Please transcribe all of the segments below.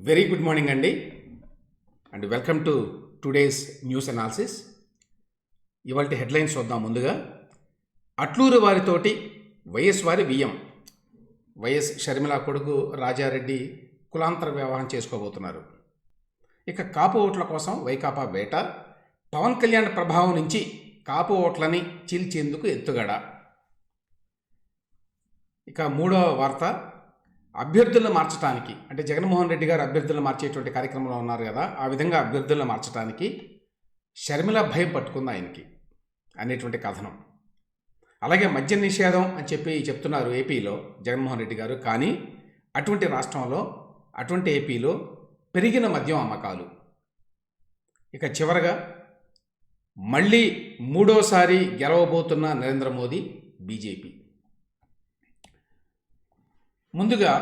Very good morning అండి. And welcome to today's news analysis. ఇవాళ headlines చూద్దాం ముందుగా. అట్లూరు వారితోటి వైఎస్ వారి వియ్యం వైఎస్ షర్మిల కొడుకు రాజారెడ్డి కులాంతర వివాహం చేసుకోబోతున్నారు. ఇక కాపు ఓట్ల కోసం వైకాపా వేట. పవన్ కళ్యాణ్ ప్రభావం నుంచి కాపు ఓట్లని చీల్చేందుకు ఎత్తుగడ. ఇక మూడవ వార్త. అభ్యర్థులను మార్చడానికి అంటే జగన్మోహన్ రెడ్డి గారు అభ్యర్థులను మార్చేటువంటి కార్యక్రమంలో ఉన్నారు కదా ఆ విధంగా అభ్యర్థులను మార్చడానికి షర్మిల భయం పట్టుకుంది ఆయనకి అనేటువంటి కథనం. అలాగే మద్య నిషేధం అని చెప్పి చెప్తున్నారు ఏపీలో జగన్మోహన్ రెడ్డి గారు కానీ అటువంటి రాష్ట్రంలో అటువంటి ఏపీలో పెరిగిన మద్యం అమ్మకాలు. ఇక చివరగా మళ్ళీ మూడోసారి గెలవబోతున్న నరేంద్ర మోదీ బీజేపీ. ముందుగా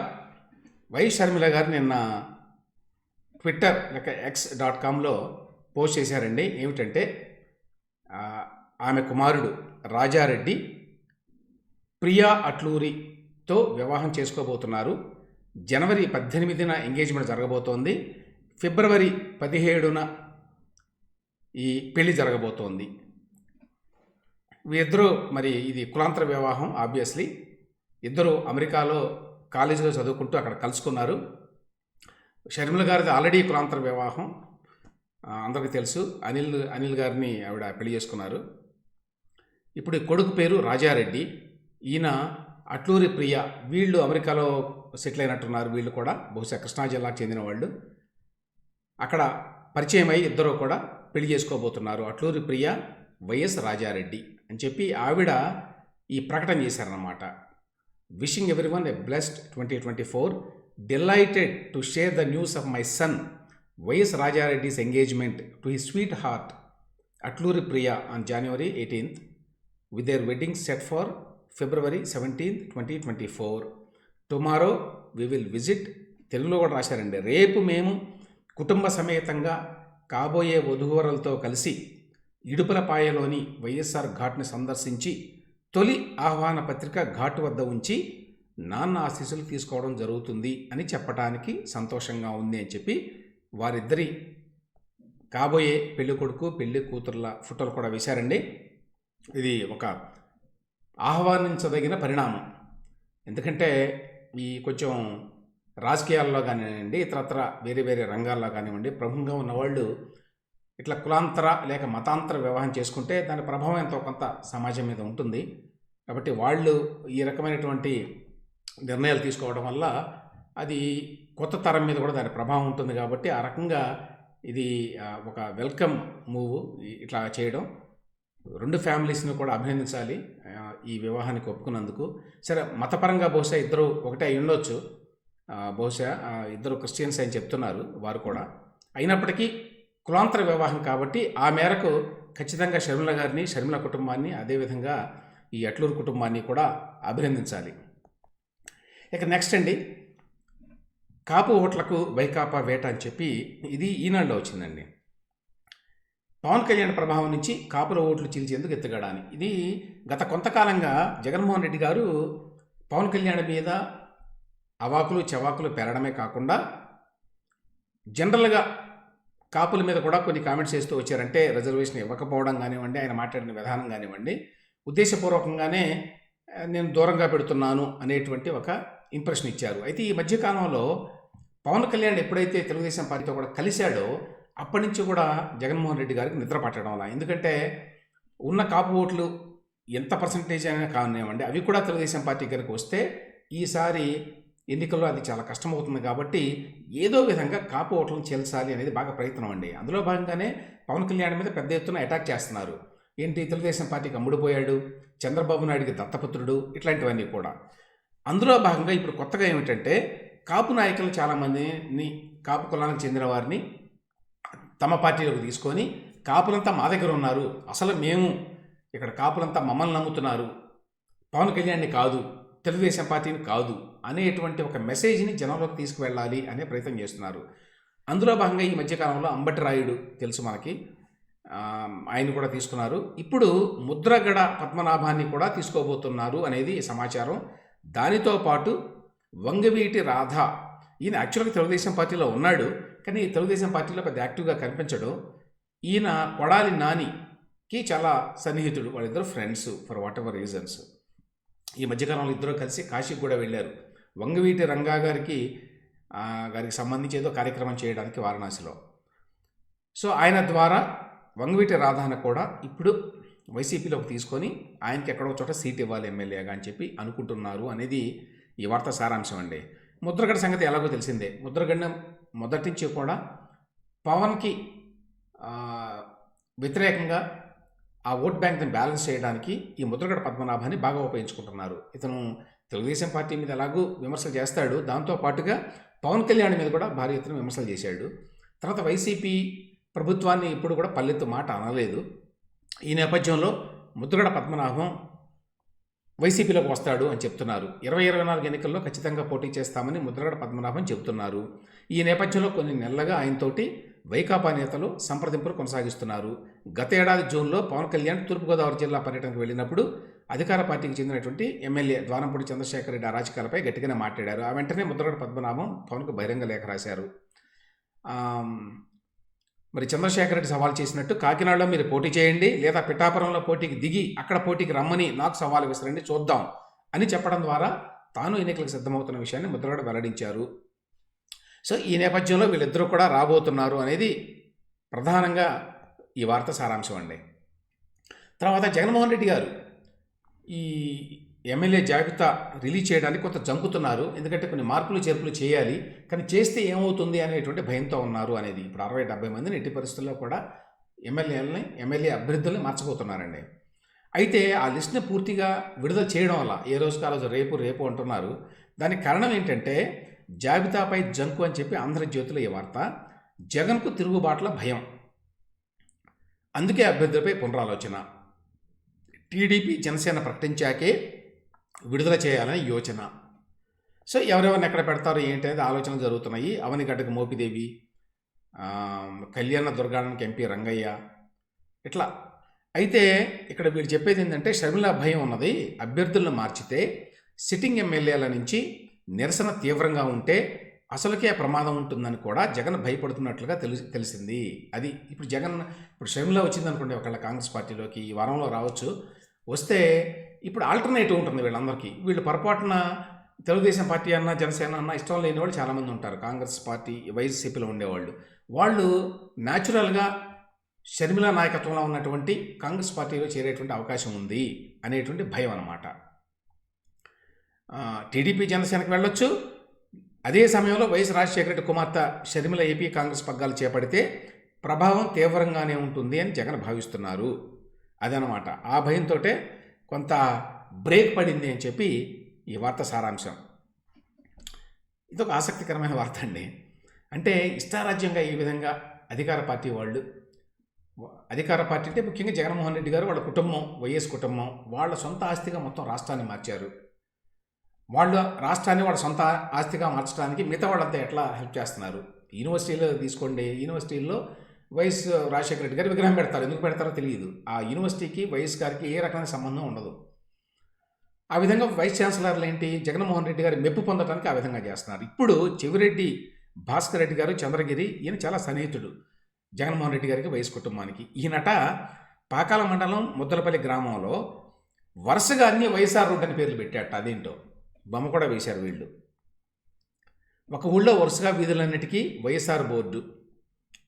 వై షర్మిల గారు నిన్న ట్విట్టర్ లేక ఎక్స్ డాట్ కామ్లో పోస్ట్ చేశారండి. ఏమిటంటే ఆమె కుమారుడు రాజారెడ్డి ప్రియా అట్లూరితో వివాహం చేసుకోబోతున్నారు. జనవరి పద్దెనిమిదిన ఎంగేజ్మెంట్ జరగబోతోంది. ఫిబ్రవరి పదిహేడున ఈ పెళ్ళి జరగబోతోంది. వీరిద్దరూ మరి ఇది కులాంతర వివాహం ఆబ్వియస్లీ. ఇద్దరు అమెరికాలో కాలేజీలో చదువుకుంటూ అక్కడ కలుసుకున్నారు. షర్మిల గారిది ఆల్రెడీ కులాంతర వివాహం. అందరికీ తెలుసు. అనిల్ అనిల్ గారిని ఆవిడ పెళ్ళి చేసుకున్నారు. ఇప్పుడు కొడుకు పేరు రాజారెడ్డి. ఈయన అట్లూరి ప్రియ. వీళ్ళు అమెరికాలో సెటిల్ అయినట్టున్నారు వీళ్ళు కూడా. బహుశా కృష్ణా జిల్లాకు చెందిన వాళ్ళు. అక్కడ పరిచయం అయి ఇద్దరు కూడా పెళ్ళి చేసుకోబోతున్నారు. అట్లూరి ప్రియ వైఎస్ రాజారెడ్డి అని చెప్పి ఆవిడ ఈ ప్రకటన చేశారన్నమాట. Wishing everyone a blessed twenty twenty four delighted to share the news of my son YS Raja Reddy's engagement to his sweetheart Atluri Priya on January eighteenth with their wedding set for February seventeenth twenty twenty four tomorrow we will visit తెలుగులో కూడా రాశారండి. రేపు మేము కుటుంబ సమేతంగా కాబోయే వధూవరులతో కలిసి ఇడుపులపాయలోని వైఎస్ఆర్ ఘాట్ని సందర్శించి తొలి ఆహ్వాన పత్రిక ఘాటు వద్ద ఉంచి నాన్న ఆశీస్సులు తీసుకోవడం జరుగుతుంది అని చెప్పటానికి సంతోషంగా ఉంది అని చెప్పి వారిద్దరి కాబోయే పెళ్ళి కొడుకు పెళ్ళి కూతుర్ల ఫోటోలు కూడా వేశారండి. ఇది ఒక ఆహ్వానించదగిన పరిణామం. ఎందుకంటే ఈ కొంచెం రాజకీయాల్లో కానివ్వండి ఇతరత్ర వేరే వేరే రంగాల్లో కానివ్వండి ప్రముఖంగా ఉన్నవాళ్ళు ఇట్లా కులాంతర లేక మతాంతర వివాహం చేసుకుంటే దాని ప్రభావం ఎంతో కొంత సమాజం మీద ఉంటుంది. కాబట్టి వాళ్ళు ఈ రకమైనటువంటి నిర్ణయాలు తీసుకోవడం వల్ల అది కొత్త తరం మీద కూడా దాని ప్రభావం ఉంటుంది కాబట్టి ఆ రకంగా ఇది ఒక వెల్కమ్ మూవ్ ఇట్లా చేయడం. రెండు ఫ్యామిలీస్ని కూడా అభినందించాలి ఈ వివాహానికి ఒప్పుకున్నందుకు. సరే మతపరంగా బహుశా ఇద్దరు ఒకటే అయి ఉండొచ్చు. బహుశా ఇద్దరు క్రిస్టియన్స్ అని చెప్తున్నారు వారు కూడా. అయినప్పటికీ కులాంతర వివాహం కాబట్టి ఆ మేరకు ఖచ్చితంగా షర్మిల గారిని షర్మిల కుటుంబాన్ని అదేవిధంగా ఈ అట్లూరు కుటుంబాన్ని కూడా అభినందించాలి. ఇక నెక్స్ట్ అండి. కాపు ఓట్లకు వైకాపా వేట అని చెప్పి ఇది ఈనాడులో వచ్చిందండి. పవన్ కళ్యాణ్ ప్రభావం నుంచి కాపుల ఓట్లు చీల్చేందుకు ఎత్తుగడాని ఇది గత కొంతకాలంగా జగన్మోహన్ రెడ్డి గారు పవన్ కళ్యాణ్ మీద అవాకులు చవాకులు పెరగడమే కాకుండా జనరల్గా కాపుల మీద కూడా కొన్ని కామెంట్స్ చేస్తూ వచ్చారంటే రిజర్వేషన్ ఇవ్వకపోవడం కానివ్వండి ఆయన మాట్లాడిన విధానం కానివ్వండి ఉద్దేశపూర్వకంగానే నేను దూరంగా పెడుతున్నాను అనేటువంటి ఒక ఇంప్రెషన్ ఇచ్చారు. అయితే ఈ మధ్యకాలంలో పవన్ కళ్యాణ్ ఎప్పుడైతే తెలుగుదేశం పార్టీతో కూడా కలిశాడో అప్పటి నుంచి కూడా జగన్మోహన్ రెడ్డి గారికి నిద్ర పట్టడం వల్ల. ఎందుకంటే ఉన్న కాపు ఓట్లు ఎంత పర్సంటేజ్ అయినా కానివ్వండి అవి కూడా తెలుగుదేశం పార్టీ కనుక వస్తే ఈసారి ఎన్నికల్లో అది చాలా కష్టమవుతుంది కాబట్టి ఏదో విధంగా కాపు ఓట్లను చేల్చాలి అనేది బాగా ప్రయత్నం అండి. అందులో భాగంగానే పవన్ కళ్యాణ్ మీద పెద్ద ఎత్తున అటాక్ చేస్తున్నారు. ఏంటి? తెలుగుదేశం పార్టీకి అమ్ముడుపోయాడు చంద్రబాబు నాయుడికి దత్తపుత్రుడు ఇట్లాంటివన్నీ కూడా. అందులో భాగంగా ఇప్పుడు కొత్తగా ఏమిటంటే కాపు నాయకులు చాలామందిని కాపు కులానికి చెందిన వారిని తమ పార్టీలోకి తీసుకొని కాపులంతా మా దగ్గర ఉన్నారు. అసలు మేము ఇక్కడ కాపులంతా మమ్మల్ని నమ్ముతున్నారు. పవన్ కళ్యాణ్ని కాదు. తెలుగుదేశం పార్టీని కాదు అనేటువంటి ఒక మెసేజ్ని జనంలోకి తీసుకువెళ్ళాలి అనే ప్రయత్నం చేస్తున్నారు. అందులో భాగంగా ఈ మధ్యకాలంలో అంబటి రాయుడు తెలుసు మనకి. ఆయన కూడా తీసుకున్నారు. ఇప్పుడు ముద్రగడ పద్మనాభాన్ని కూడా తీసుకోబోతున్నారు అనేది సమాచారం. దానితో పాటు వంగవీటి రాధ ఈయన యాక్చువల్గా తెలుగుదేశం పార్టీలో ఉన్నాడు కానీ తెలుగుదేశం పార్టీలో పెద్ద యాక్టివ్గా కనిపించడు. ఈయన కొడాలి నానికి చాలా సన్నిహితుడు. వాళ్ళిద్దరు friends for whatever reasons ఈ మధ్యకాలంలో ఇద్దరు కలిసి కాశీకి కూడా వెళ్ళారు. వంగవీటి రంగా గారికి గారికి సంబంధించి ఏదో కార్యక్రమం చేయడానికి వారణాసిలో. సో ఆయన ద్వారా వంగవీటి రాధాన కూడా ఇప్పుడు వైసీపీలోకి తీసుకొని ఆయనకి ఎక్కడో చోట సీట్ ఇవ్వాలి ఎమ్మెల్యేగా అని చెప్పి అనుకుంటున్నారు అనేది ఈ వార్త సారాంశం అండి. ముద్రగడ సంగతి ఎలాగో తెలిసిందే. ముద్రగడ మొదటి నుంచి కూడా పవన్కి వ్యతిరేకంగా ఆ ఓట్ బ్యాంక్ని బ్యాలెన్స్ చేయడానికి ఈ ముద్రగడ పద్మనాభాన్ని బాగా ఉపయోగించుకుంటున్నారు. ఇతను తెలుగుదేశం పార్టీ మీద ఎలాగూ విమర్శలు చేస్తాడు. దాంతో పాటుగా పవన్ కళ్యాణ్ మీద కూడా భారీ ఎత్తున విమర్శలు చేశాడు. తర్వాత వైసీపీ ప్రభుత్వాన్ని ఇప్పుడు కూడా పల్లెత్తు మాట అనలేదు. ఈ నేపథ్యంలో ముద్రగడ పద్మనాభం వైసీపీలోకి వస్తాడు అని చెప్తున్నారు. ఇరవై ఇరవై నాలుగు ఎన్నికల్లో ఖచ్చితంగా పోటీ చేస్తామని ముద్రగడ పద్మనాభం చెబుతున్నారు. ఈ నేపథ్యంలో కొన్ని నెలలుగా ఆయనతోటి వైకాపా నేతలు సంప్రదింపులు కొనసాగిస్తున్నారు. గత ఏడాది జూన్లో పవన్ కళ్యాణ్ తూర్పుగోదావరి జిల్లా పర్యటనకు వెళ్ళినప్పుడు అధికార పార్టీకి చెందినటువంటి ఎమ్మెల్యే ద్వారంపూడి చంద్రశేఖర్ రెడ్డి అరాచకాలపై గట్టిగానే మాట్లాడారు. ఆ వెంటనే ముద్రగడ పద్మనాభం పవన్కు బహిరంగ లేఖ రాశారు. మరి చంద్రశేఖర్ రెడ్డి సవాల్ చేసినట్టు కాకినాడలో మీరు పోటీ చేయండి లేదా పిఠాపురంలో పోటీకి దిగి అక్కడ పోటీకి రమ్మని నాకు సవాల్ విసరండి చూద్దాం అని చెప్పడం ద్వారా తాను ఎన్నికలకు సిద్ధమవుతున్న విషయాన్ని ముద్రగడ వెల్లడించారు. సో ఈ నేపథ్యంలో వీళ్ళిద్దరూ కూడా రాబోతున్నారు అనేది ప్రధానంగా ఈ వార్త సారాంశం అండి. తర్వాత జగన్మోహన్ రెడ్డి గారు ఈ ఎమ్మెల్యే జాబితా రిలీజ్ చేయడానికి కొంత జంకుతున్నారు. ఎందుకంటే కొన్ని మార్పులు చేర్పులు చేయాలి. కానీ చేస్తే ఏమవుతుంది అనేటువంటి భయంతో ఉన్నారు అనేది ఇప్పుడు అరవై డెబ్బై మందిని ఎట్టి పరిస్థితుల్లో కూడా ఎమ్మెల్యేలని ఎమ్మెల్యే అభ్యర్థుల్ని మార్చబోతున్నారండి. అయితే ఆ లిస్ట్ని పూర్తిగా విడుదల చేయడం వల్ల ఏ రోజు కాలేజు రేపు రేపు అంటున్నారు. దానికి కారణం ఏంటంటే జాబితాపై జంకు అని చెప్పి ఆంధ్రజ్యోతిలో ఈ వార్త. జగన్కు తిరుగుబాట్ల భయం. అందుకే అభ్యర్థులపై పునరాలోచన. టీడీపీ జనసేన ప్రకటించాకే విడుదల చేయాలని యోచన. సో ఎవరెవరిని ఎక్కడ పెడతారు ఏంటి అనేది ఆలోచనలు జరుగుతున్నాయి. అవనిగడ్డకు మోపిదేవి కళ్యాణ దుర్గానికి ఎంపీ రంగయ్య. ఇట్లా. అయితే ఇక్కడ వీడు చెప్పేది ఏంటంటే షర్మిల భయం ఉన్నది. అభ్యర్థులను మార్చితే సిట్టింగ్ ఎమ్మెల్యేల నుంచి నిరసన తీవ్రంగా ఉంటే అసలుకే ప్రమాదం ఉంటుందని కూడా జగన్ భయపడుతున్నట్లుగా తెలిసి తెలిసింది. అది ఇప్పుడు జగన్ ఇప్పుడు షర్మిల వచ్చింది అనుకోండి ఒకళ్ళ కాంగ్రెస్ పార్టీలోకి ఈ వారంలో రావచ్చు. వస్తే ఇప్పుడు ఆల్టర్నేటివ్ ఉంటుంది వీళ్ళందరికీ. వీళ్ళు పొరపాటున తెలుగుదేశం పార్టీ అన్న జనసేన అన్న ఇష్టం లేని వాళ్ళు చాలామంది ఉంటారు. కాంగ్రెస్ పార్టీ వైసీపీలో ఉండేవాళ్ళు. వాళ్ళు న్యాచురల్గా షర్మిల నాయకత్వంలో ఉన్నటువంటి కాంగ్రెస్ పార్టీలో చేరేటువంటి అవకాశం ఉంది అనేటువంటి భయం అన్నమాట. టీడీపీ జనసేనకు వెళ్ళొచ్చు. అదే సమయంలో వైఎస్ రాజశేఖర రెడ్డి కుమార్తె షర్మిల ఏపీ కాంగ్రెస్ పగ్గాలు చేపడితే ప్రభావం తీవ్రంగానే ఉంటుంది అని జగన్ భావిస్తున్నారు. అదనమాట. ఆ భయంతో కొంత బ్రేక్ పడింది అని చెప్పి ఈ వార్త సారాంశం. ఇది ఒక ఆసక్తికరమైన వార్త అండి. అంటే ఇష్టారాజ్యంగా ఈ విధంగా అధికార పార్టీ వాళ్ళు అధికార పార్టీ అంటే ముఖ్యంగా జగన్మోహన్ రెడ్డి గారు వాళ్ళ కుటుంబం వైఎస్ కుటుంబం వాళ్ళ సొంత ఆస్తిగా మొత్తం రాష్ట్రాన్ని మార్చారు. వాళ్ళు రాష్ట్రాన్ని వాళ్ళ సొంత ఆస్తిగా మార్చడానికి మిగతా వాళ్ళంతా ఎట్లా హెల్ప్ చేస్తున్నారు? యూనివర్సిటీలో తీసుకోండి. యూనివర్సిటీల్లో వైఎస్ రాజశేఖర రెడ్డి గారు విగ్రహం పెడతారు. ఎందుకు పెడతారో తెలియదు. ఆ యూనివర్సిటీకి వైఎస్ గారికి ఏ రకమైన సంబంధం ఉండదు. ఆ విధంగా వైస్ ఛాన్సలర్లు ఏంటి జగన్మోహన్ రెడ్డి గారి మెప్పు పొందడానికి ఆ విధంగా చేస్తున్నారు. ఇప్పుడు చెవిరెడ్డి భాస్కర్ రెడ్డి గారు చంద్రగిరి ఈయన చాలా సన్నిహితుడు. జగన్మోహన్ రెడ్డి గారికి వైఎస్ కుటుంబానికి. ఈయనట పాకాల మండలం ముద్దలపల్లి గ్రామంలో వరుసగా అన్ని వైఎస్ఆర్ రోడ్ అని పేర్లు పెట్టాట అదేంటో? బొమ్మ కూడా వేశారు వీళ్ళు. ఒక ఊళ్ళో వరుసగా వీధులన్నిటికీ వైఎస్ఆర్ బోర్డు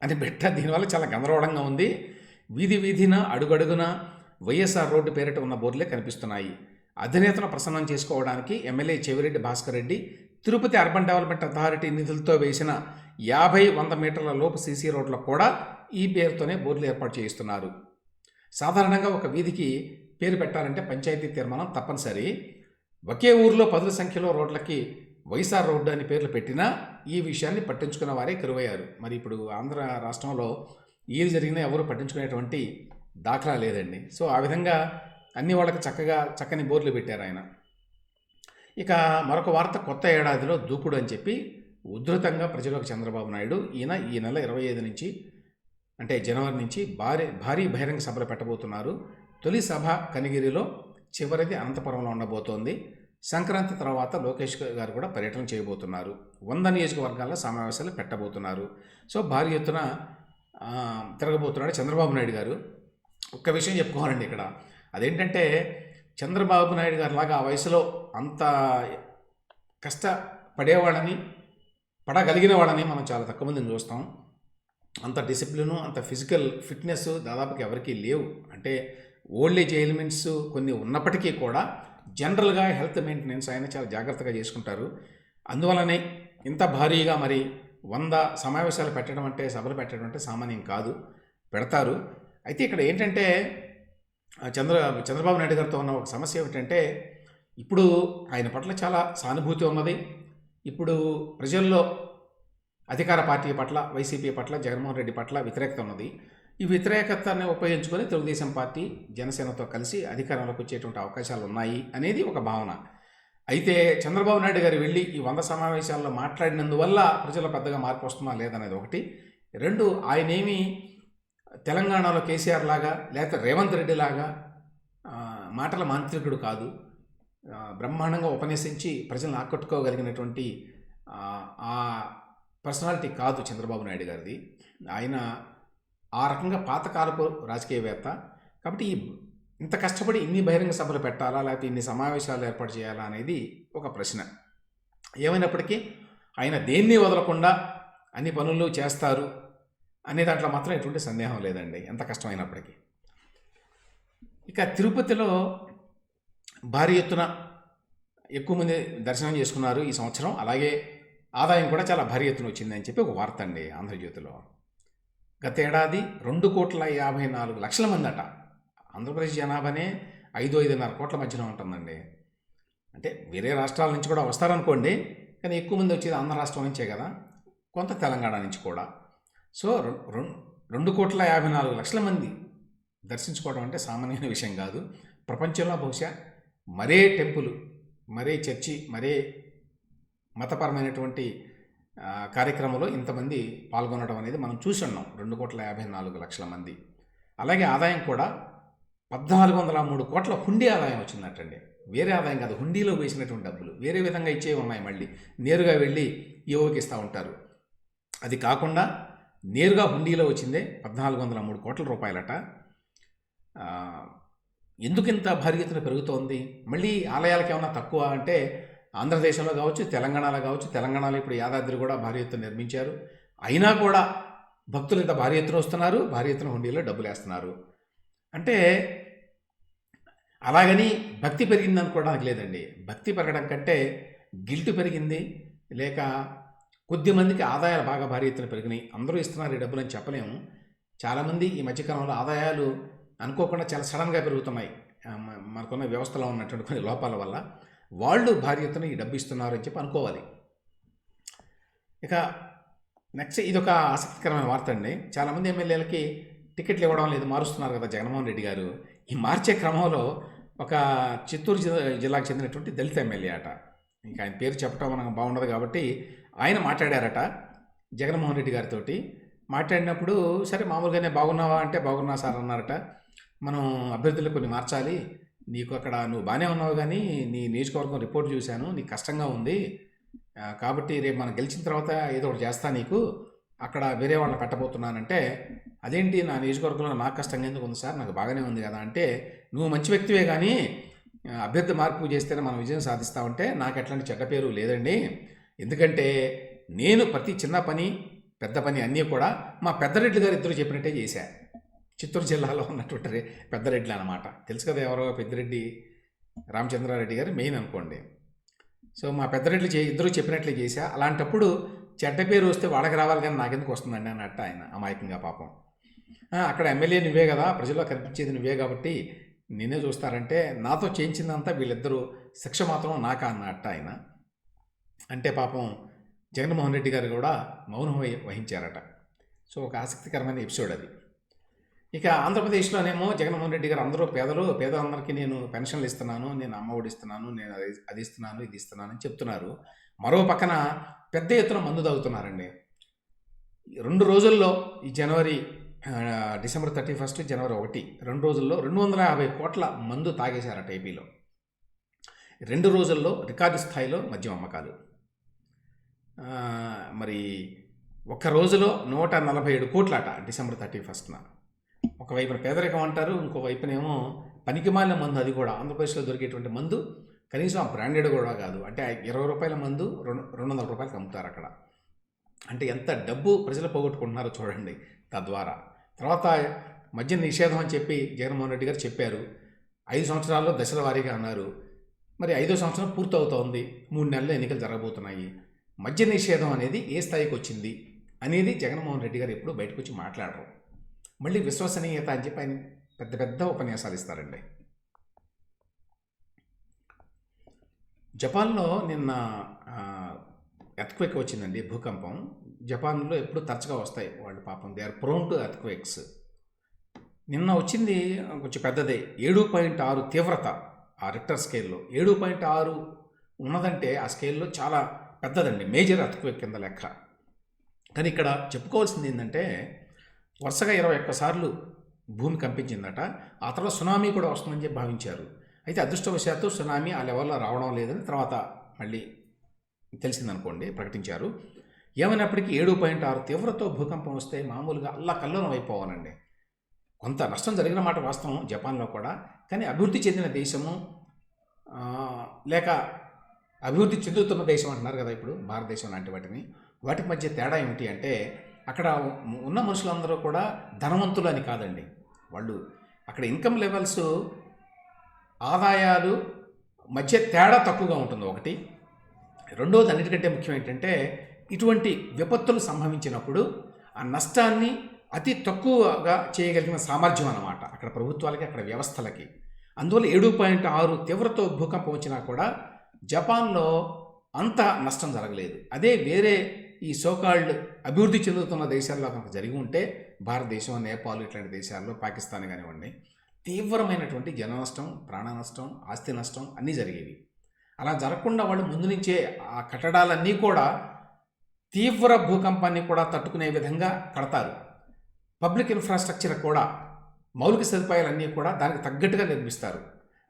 అని పెట్ట దీనివల్ల చాలా గందరగోళంగా ఉంది. వీధి వీధిన అడుగడుగున వైఎస్ఆర్ రోడ్డు పేరిట ఉన్న బోర్డులే కనిపిస్తున్నాయి. అధినేతను ప్రసన్నం చేసుకోవడానికి MLA Chevireddy Bhaskar Reddy Tirupati urban development authority నిధులతో వేసిన యాభై వంద మీటర్ల లోపు సీసీ రోడ్లకు కూడా ఈ పేరుతోనే బోర్డులు ఏర్పాటు చేయిస్తున్నారు. సాధారణంగా ఒక వీధికి పేరు పెట్టాలంటే పంచాయతీ తీర్మానం తప్పనిసరి. ఒకే ఊరిలో పదుల సంఖ్యలో రోడ్లకి వైఎస్ఆర్ రోడ్డు అని పేర్లు పెట్టినా ఈ విషయాన్ని పట్టించుకున్న వారే కరువయ్యారు. మరి ఇప్పుడు ఆంధ్ర రాష్ట్రంలో ఏది జరిగినా ఎవరు పట్టించుకునేటువంటి దాఖలా లేదండి. సో ఆ విధంగా అన్ని వాళ్ళకి చక్కగా చక్కని బోర్లు పెట్టారు ఆయన. ఇక మరొక వార్త కొత్త ఏడాదిలో దూకుడు అని చెప్పి ఉధృతంగా ప్రజలకు చంద్రబాబు నాయుడు ఈయన ఈ నెల ఇరవై ఐదు నుంచి అంటే జనవరి నుంచి భారీ భారీ బహిరంగ సభలు పెట్టబోతున్నారు. తొలి సభ కనిగిరిలో చివరిది అనంతపురంలో ఉండబోతోంది. సంక్రాంతి తర్వాత లోకేష్ గారు కూడా పర్యటన చేయబోతున్నారు. వంద నియోజకవర్గాల్లో సమావేశాలు పెట్టబోతున్నారు. సో భారీ ఎత్తున తిరగబోతున్నాడు చంద్రబాబు నాయుడు గారు. ఒక్క విషయం చెప్పుకోవాలండి ఇక్కడ. అదేంటంటే చంద్రబాబు నాయుడు గారు లాగా ఆ వయసులో అంత కష్టపడేవాళ్ళని పడగలిగిన వాళ్ళని మనం చాలా తక్కువ మందిని చూస్తాం. అంత డిసిప్లిను అంత ఫిజికల్ ఫిట్నెస్ దాదాపుకి ఎవరికీ లేవు. అంటే ఓల్డేజ్ ఏజ్ ఎలిమెంట్స్ కొన్ని ఉన్నప్పటికీ కూడా జనరల్గా హెల్త్ మెయింటెనెన్స్ ఆయన చాలా జాగ్రత్తగా చేసుకుంటారు. అందువలనే ఇంత భారీగా మరి వంద సమావేశాలు పెట్టడం అంటే సభలు పెట్టడం అంటే సామాన్యం కాదు. పెడతారు. అయితే ఇక్కడ ఏంటంటే చంద్ర చంద్రబాబు నాయుడు గారితో ఉన్న ఒక సమస్య ఏమిటంటే ఇప్పుడు ఆయన పట్ల చాలా సానుభూతి ఉన్నది. ఇప్పుడు ప్రజల్లో అధికార పార్టీ పట్ల వైసీపీ పట్ల జగన్మోహన్ రెడ్డి పట్ల వ్యతిరేకత ఉన్నది. ఈ వ్యతిరేకతని ఉపయోగించుకొని తెలుగుదేశం పార్టీ జనసేనతో కలిసి అధికారంలోకి వచ్చేటువంటి అవకాశాలు ఉన్నాయి అనేది ఒక భావన. అయితే చంద్రబాబు నాయుడు గారు వెళ్ళి ఈ వంద సమావేశాల్లో మాట్లాడినందువల్ల ప్రజల్లో పెద్దగా మార్పు వస్తుందా లేదనేది ఒకటి. రెండు ఆయనేమి తెలంగాణలో కేసీఆర్ లాగా లేకపోతే రేవంత్ రెడ్డి లాగా మాటల మాంత్రికుడు కాదు. బ్రహ్మాండంగా ఉపన్యసించి ప్రజలను ఆకట్టుకోగలిగినటువంటి ఆ పర్సనాలిటీ కాదు చంద్రబాబు నాయుడు గారిది. ఆయన ఆ రకంగా పాతకాలపు రాజకీయవేత్త. కాబట్టి ఈ ఇంత కష్టపడి ఇన్ని బహిరంగ సభలు పెట్టాలా లేకపోతే ఇన్ని సమావేశాలు ఏర్పాటు చేయాలా అనేది ఒక ప్రశ్న. ఏమైనప్పటికీ ఆయన దేన్ని వదలకుండా అన్ని పనులు చేస్తారు అనే దాంట్లో మాత్రం ఎటువంటి సందేహం లేదండి ఎంత కష్టమైనప్పటికీ. ఇక తిరుపతిలో భారీ ఎత్తున ఎక్కువ మంది దర్శనం చేసుకున్నారు ఈ సంవత్సరం. అలాగే ఆదాయం కూడా చాలా భారీ ఎత్తున వచ్చిందని చెప్పి ఒక వార్త అండి ఆంధ్రజ్యోతిలో. గతేడాది రెండు కోట్ల యాభై నాలుగు లక్షల మంది అట ఆంధ్రప్రదేశ్ జనాభానే ఐదు ఐదున్నర కోట్ల మధ్యన ఉంటుందండి. అంటే వేరే రాష్ట్రాల నుంచి కూడా వస్తారనుకోండి కానీ ఎక్కువ మంది వచ్చేది ఆంధ్ర రాష్ట్రం నుంచే కదా. కొంత తెలంగాణ నుంచి కూడా. సో రెండు కోట్ల యాభై నాలుగు లక్షల మంది దర్శించుకోవడం అంటే సామాన్యమైన విషయం కాదు. ప్రపంచంలో బహుశా మరే టెంపుల్ మరే చర్చి మరే మతపరమైనటువంటి కార్యక్రమంలో ఇంతమంది పాల్గొనడం అనేది మనం చూసి ఉన్నాం. రెండు కోట్ల యాభై నాలుగు లక్షల మంది. అలాగే ఆదాయం కూడా పద్నాలుగు వందల మూడు కోట్ల హుండీ ఆదాయం వచ్చిందటండి. వేరే ఆదాయం కాదు హుండీలో వేసినటువంటి డబ్బులు. వేరే విధంగా ఇచ్చేవి ఉన్నాయి మళ్ళీ. నేరుగా వెళ్ళి ఈవోకి ఇస్తూ ఉంటారు. అది కాకుండా నేరుగా హుండీలో వచ్చిందే పద్నాలుగు వందల మూడు కోట్ల రూపాయలట. ఎందుకు ఇంత భారీ ఎత్తున పెరుగుతోంది? మళ్ళీ ఆలయాలకు ఏమైనా తక్కువ అంటే ఆంధ్రదేశంలో కావచ్చు తెలంగాణలో కావచ్చు తెలంగాణలో ఇప్పుడు యాదాద్రి కూడా భారీ ఎత్తున నిర్మించారు. అయినా కూడా భక్తులు ఇంత భారీ ఎత్తున వస్తున్నారు భారీ ఎత్తున హుండీలో డబ్బులు వేస్తున్నారు. అంటే అలాగని భక్తి పెరిగింది అనుకోవడానికి లేదండి. భక్తి పెరగడం కంటే గిల్ట్ పెరిగింది. లేక కొద్ది మందికి ఆదాయాలు బాగా భారీ ఎత్తున పెరిగినాయి. అందరూ ఇస్తున్నారు ఈ డబ్బులు అని చెప్పలేము. చాలామంది ఈ మధ్యకాలంలో ఆదాయాలు అనుకోకుండా చాలా సడన్గా పెరుగుతున్నాయి. మనకున్న వ్యవస్థలో ఉన్నటువంటి కొన్ని లోపాల వల్ల. వాళ్ళు బాధ్యతను ఈ డబ్బు ఇస్తున్నారు చెప్పి అనుకోవాలి. ఇక నెక్స్ట్ ఇది ఒక ఆసక్తికరమైన వార్త అండి. చాలామంది ఎమ్మెల్యేలకి టికెట్లు ఇవ్వడం లేదు మారుస్తున్నారు కదా జగన్మోహన్ రెడ్డి గారు. ఈ మార్చే క్రమంలో ఒక చిత్తూరు జిల్లా జిల్లాకు చెందినటువంటి దళిత ఎమ్మెల్యే అట. ఇంకా ఆయన పేరు చెప్పడం మనకు బాగుండదు కాబట్టి ఆయన మాట్లాడారట జగన్మోహన్ రెడ్డి గారితో మాట్లాడినప్పుడు సరే మామూలుగానే బాగున్నావా? అంటే బాగున్నా సార్ అన్నారట. మనం అభ్యర్థులు కొన్ని మార్చాలి. నీకు అక్కడ నువ్వు బాగానే ఉన్నావు కానీ నీ నియోజకవర్గం రిపోర్ట్ చూశాను నీకు కష్టంగా ఉంది. కాబట్టి రేపు మనం గెలిచిన తర్వాత ఏదో ఒకటి చేస్తా నీకు. అక్కడ వేరే వాళ్ళని పెట్టబోతున్నానంటే అదేంటి నా నియోజకవర్గంలో నాకు కష్టంగా ఎందుకు ఉంది సార్? నాకు బాగానే ఉంది కదా. అంటే నువ్వు మంచి వ్యక్తివే కానీ అభ్యర్థి మార్పు చేస్తేనే మనం విజయం సాధిస్తామంటే నాకు ఎట్లాంటి చెడ్డ పేరు లేదండి. ఎందుకంటే నేను ప్రతి చిన్న పని పెద్ద పని అన్నీ కూడా మా పెద్దరెడ్డి గారు ఇద్దరు చెప్పినట్టే చేశాను చిత్తూరు జిల్లాలో ఉన్నటువంటి రే- అనమాట తెలుసు కదా ఎవరో పెద్దిరెడ్డి రామచంద్రారెడ్డి గారు మెయిన్ అనుకోండి. సో మా పెద్దరెడ్లు చే ఇద్దరు చెప్పినట్లు చేశా. అలాంటప్పుడు చెడ్డ పేరు వస్తే వాళ్ళకి రావాలి కానీ నాకెందుకు వస్తుందండి అన్నట్టు ఆయన అమాయకంగా పాపం. అక్కడ ఎమ్మెల్యే నువ్వే కదా ప్రజల్లో కనిపించేది నువ్వే కాబట్టి నేనే చూస్తారంటే నాతో చేయించిందంతా వీళ్ళిద్దరూ శిక్ష మాత్రం నాకా అన్నట్ట ఆయన. అంటే పాపం జగన్మోహన్ రెడ్డి గారు కూడా మౌనం వహి- వహించారట. సో ఒక ఆసక్తికరమైన ఎపిసోడ్ అది. ఇక ఆంధ్రప్రదేశ్లోనేమో జగన్మోహన్ రెడ్డి గారు అందరూ పేదలు పేదలందరికీ నేను పెన్షన్లు ఇస్తున్నాను నేను అమ్మఒడి ఇస్తున్నాను నేను అది అది ఇస్తున్నాను ఇది ఇస్తున్నాను అని చెప్తున్నారు. మరో పక్కన పెద్ద ఎత్తున మందు తాగుతున్నారండి. రెండు రోజుల్లో ఈ జనవరి డిసెంబర్ థర్టీ ఫస్ట్ జనవరి ఒకటి రెండు రోజుల్లో రెండు వందల యాభై కోట్ల మందు తాగేశారట ఏపీలో. రెండు రోజుల్లో రికార్డు స్థాయిలో మద్యం అమ్మకాలు. మరి ఒక్క రోజులో నూట నలభై ఏడు కోట్లట డిసెంబర్ థర్టీ ఫస్ట్న. ఒకవైపున పేదరికం అంటారు ఇంకో పనికి పనికిమాలిన మందు అది కూడా. ఆంధ్రప్రదేశ్లో దొరికేటువంటి మందు కనీసం ఆ బ్రాండెడ్ కూడా కాదు. అంటే ఇరవై రూపాయల మందు రెండు రెండు వందల రూపాయలకి అమ్ముతారు అక్కడ. అంటే ఎంత డబ్బు ప్రజలు పోగొట్టుకుంటున్నారో చూడండి తద్వారా. తర్వాత మద్య నిషేధం అని చెప్పి జగన్మోహన్ రెడ్డి గారు చెప్పారు. ఐదు సంవత్సరాల్లో దశల వారీగా అన్నారు. మరి ఐదో సంవత్సరం పూర్తవుతోంది. మూడు నెలలు ఎన్నికలు జరగబోతున్నాయి. మద్య నిషేధం అనేది ఏ స్థాయికి వచ్చింది అనేది జగన్మోహన్ రెడ్డి గారు ఎప్పుడు బయటకు వచ్చి మాట్లాడరు. మళ్ళీ విశ్వసనీయత అని చెప్పి ఆయన పెద్ద పెద్ద ఉపన్యాసాలు ఇస్తారండి. జపాన్లో నిన్న ఎత్క్వేక్ వచ్చిందండి భూకంపం. జపాన్లో ఎప్పుడు తరచుగా వస్తాయి వాళ్ళు పాపం. They are prone to earthquakes నిన్న వచ్చింది కొంచెం పెద్దదే ఏడు పాయింట్ ఆరు తీవ్రత ఆ రిక్టర్ స్కేల్లో ఏడు పాయింట్ ఆరు ఉన్నదంటే ఆ స్కేల్లో చాలా పెద్దదండి మేజర్ ఎర్త్క్వేక్ కింద లెక్క. కానీ ఇక్కడ చెప్పుకోవాల్సింది ఏంటంటే వరుసగా ఇరవై ఒక్కసార్లు భూమి కంపించిందట. ఆ తర్వాత సునామీ కూడా వస్తుందని చెప్పి భావించారు. అయితే అదృష్టవశాత్తు సునామీ ఆ లెవెల్లో రావడం లేదని తర్వాత మళ్ళీ తెలిసిందనుకోండి ప్రకటించారు. ఏమైనప్పటికీ ఏడు పాయింట్ ఆరు తీవ్రతో భూకంపం వస్తే మామూలుగా అల్లా కల్లోలం అయిపోవాలండి. కొంత నష్టం జరిగిన మాట వాస్తవం జపాన్లో కూడా. కానీ అభివృద్ధి చెందిన దేశము లేక అభివృద్ధి చెందుతున్న దేశం అంటున్నారు కదా ఇప్పుడు భారతదేశం లాంటి వాటిని. వాటి మధ్య తేడా ఏమిటి అంటే అక్కడ ఉన్న మనుషులందరూ కూడా ధనవంతులు అని కాదండి. వాళ్ళు అక్కడ ఇన్కమ్ లెవెల్స్ ఆదాయాలు మధ్య తేడా తక్కువగా ఉంటుంది ఒకటి. రెండవది అన్నిటికంటే ముఖ్యం ఏంటంటే ఇటువంటి విపత్తులు సంభవించినప్పుడు ఆ నష్టాన్ని అతి తక్కువగా చేయగలిగిన సామర్థ్యం అన్నమాట అక్కడ ప్రభుత్వాలకి అక్కడ వ్యవస్థలకి. అందువల్ల ఏడు పాయింట్ ఆరు తీవ్రతో భూకంపం వచ్చినా కూడా జపాన్లో అంత నష్టం జరగలేదు. అదే వేరే ఈ సోకాల్డ్ అభివృద్ధి చెందుతున్న దేశాల్లో కనుక జరిగి ఉంటే భారతదేశం నేపాల్ ఇట్లాంటి దేశాల్లో పాకిస్తాన్ కానివ్వండి తీవ్రమైనటువంటి జన నష్టం ప్రాణ నష్టం ఆస్తి నష్టం అన్నీ జరిగేవి. అలా జరగకుండా వాళ్ళు ముందు నుంచే ఆ కట్టడాలన్నీ కూడా తీవ్ర భూకంపాన్ని కూడా తట్టుకునే విధంగా కడతారు. పబ్లిక్ ఇన్ఫ్రాస్ట్రక్చర్ కూడా మౌలిక సదుపాయాలన్నీ కూడా దానికి తగ్గట్టుగా నిర్మిస్తారు.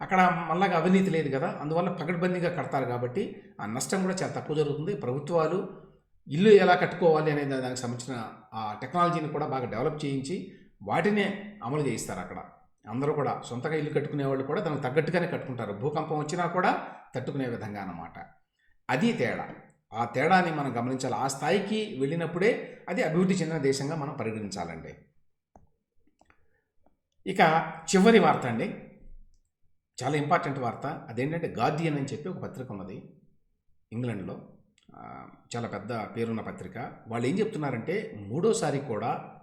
అక్కడ మళ్ళాగా అవినీతి లేదు కదా అందువల్ల పగడ్బందీగా కడతారు కాబట్టి ఆ నష్టం కూడా చాలా తక్కువ జరుగుతుంది. ప్రభుత్వాలు ఇల్లు ఎలా కట్టుకోవాలి అనే దానికి సంబంధించిన ఆ టెక్నాలజీని కూడా బాగా డెవలప్ చేయించి వాటినే అమలు చేయిస్తారు అక్కడ. అందరూ కూడా సొంతగా ఇల్లు కట్టుకునే వాళ్ళు కూడా దానికి తగ్గట్టుగానే కట్టుకుంటారు. భూకంపం వచ్చినా కూడా తట్టుకునే విధంగా అన్నమాట. అది తేడా. ఆ తేడాని మనం గమనించాలి. ఆ స్థాయికి వెళ్ళినప్పుడే అది అభివృద్ధి చెందిన దేశంగా మనం పరిగణించాలండి. ఇక చివరి వార్త అండి. చాలా ఇంపార్టెంట్ వార్త. అదేంటంటే గార్డియన్ అని చెప్పి ఒక పత్రిక ఉన్నది. ఇంగ్లాండ్లో. చాలా పెద్ద పేరున్న పత్రిక. వాళ్ళు ఏం చెప్తున్నారంటే మూడోసారి కూడా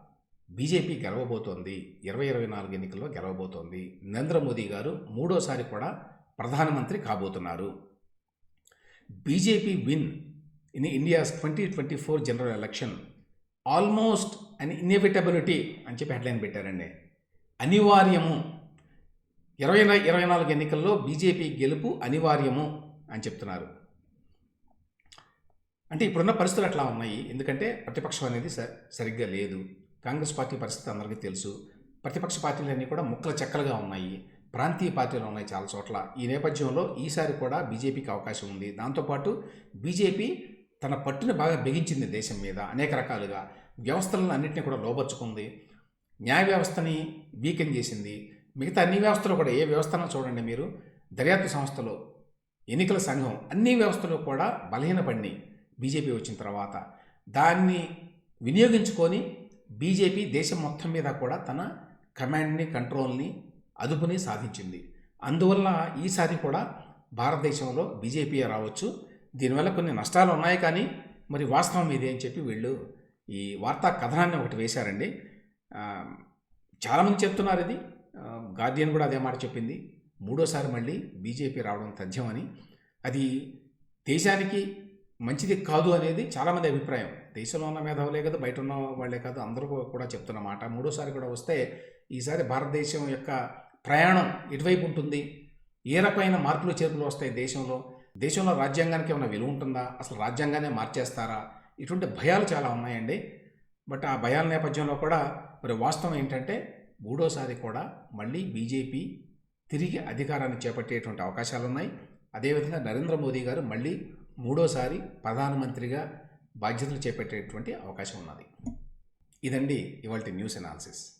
బీజేపీ గెలవబోతోంది. ఇరవై ఇరవై నాలుగు ఎన్నికల్లో గెలవబోతోంది. నరేంద్ర మోదీ గారు మూడోసారి కూడా ప్రధానమంత్రి కాబోతున్నారు. BJP win in India's twenty twenty four general election. Almost an inevitability అని చెప్పి హెడ్లైన్ పెట్టారండి. అనివార్యము. ఇరవై ఇరవై నాలుగు ఎన్నికల్లో బీజేపీ గెలుపు అనివార్యము అని చెప్తున్నారు. అంటే ఇప్పుడున్న పరిస్థితులు అట్లా ఉన్నాయి. ఎందుకంటే ప్రతిపక్షం అనేది స సరిగ్గా లేదు. కాంగ్రెస్ పార్టీ పరిస్థితి అందరికీ తెలుసు. ప్రతిపక్ష పార్టీలన్నీ కూడా ముక్కల చెక్కలుగా ఉన్నాయి. ప్రాంతీయ పార్టీలు ఉన్నాయి చాలా చోట్ల. ఈ నేపథ్యంలో ఈసారి కూడా బీజేపీకి అవకాశం ఉంది. దాంతోపాటు బీజేపీ తన పట్టును బాగా బిగించింది దేశం మీద అనేక రకాలుగా. వ్యవస్థలను అన్నింటినీ కూడా లోపరుచుకుంది న్యాయ వ్యవస్థని వీకెన్ చేసింది. మిగతా అన్ని వ్యవస్థలు కూడా ఏ వ్యవస్థను చూడండి మీరు. దర్యాప్తు సంస్థలు ఎన్నికల సంఘం అన్ని వ్యవస్థలు కూడా బలహీనపడినాయి. బీజేపీ వచ్చిన తర్వాత దాన్ని వినియోగించుకొని బీజేపీ దేశం మొత్తం మీద కూడా తన కమాండ్ని కంట్రోల్ని అదుపుని సాధించింది. అందువల్ల ఈసారి కూడా భారతదేశంలో బీజేపీ రావచ్చు. దీనివల్ల కొన్ని నష్టాలు ఉన్నాయి కానీ మరి వాస్తవం ఇదే అని చెప్పి వీళ్ళు ఈ వార్తా కథనాన్ని ఒకటి వేశారండి. చాలామంది చెప్తున్నారు ఇది. గార్డియన్ కూడా అదే మాట చెప్పింది. మూడోసారి మళ్ళీ బీజేపీ రావడం తథ్యమని. అది దేశానికి మంచిది కాదు అనేది చాలామంది అభిప్రాయం. దేశంలో ఉన్న మేధావులే కాదు బయట ఉన్న వాళ్ళే కాదు అందరూ కూడా చెప్తున్న మాట. మూడోసారి కూడా వస్తే ఈసారి భారతదేశం యొక్క ప్రయాణం ఎటువైపు ఉంటుంది. ఏ రకమైన మార్పులు చేర్పులు వస్తాయి దేశంలో? దేశంలో రాజ్యాంగానికి ఏమైనా విలువ ఉంటుందా? అసలు రాజ్యాంగానే మార్చేస్తారా? ఇటువంటి భయాలు చాలా ఉన్నాయండి. బట్ ఆ భయాల నేపథ్యంలో కూడా మరి వాస్తవం ఏంటంటే మూడోసారి కూడా మళ్ళీ బీజేపీ తిరిగి అధికారాన్ని చేపట్టేటువంటి అవకాశాలు ఉన్నాయి అదేవిధంగా నరేంద్ర మోదీ గారు మళ్ళీ మూడోసారి ప్రధానమంత్రిగా బాధ్యతలు చేపట్టేటువంటి అవకాశం ఉన్నది. ఇదండి ఇవాళ న్యూస్ అనాలిసిస్.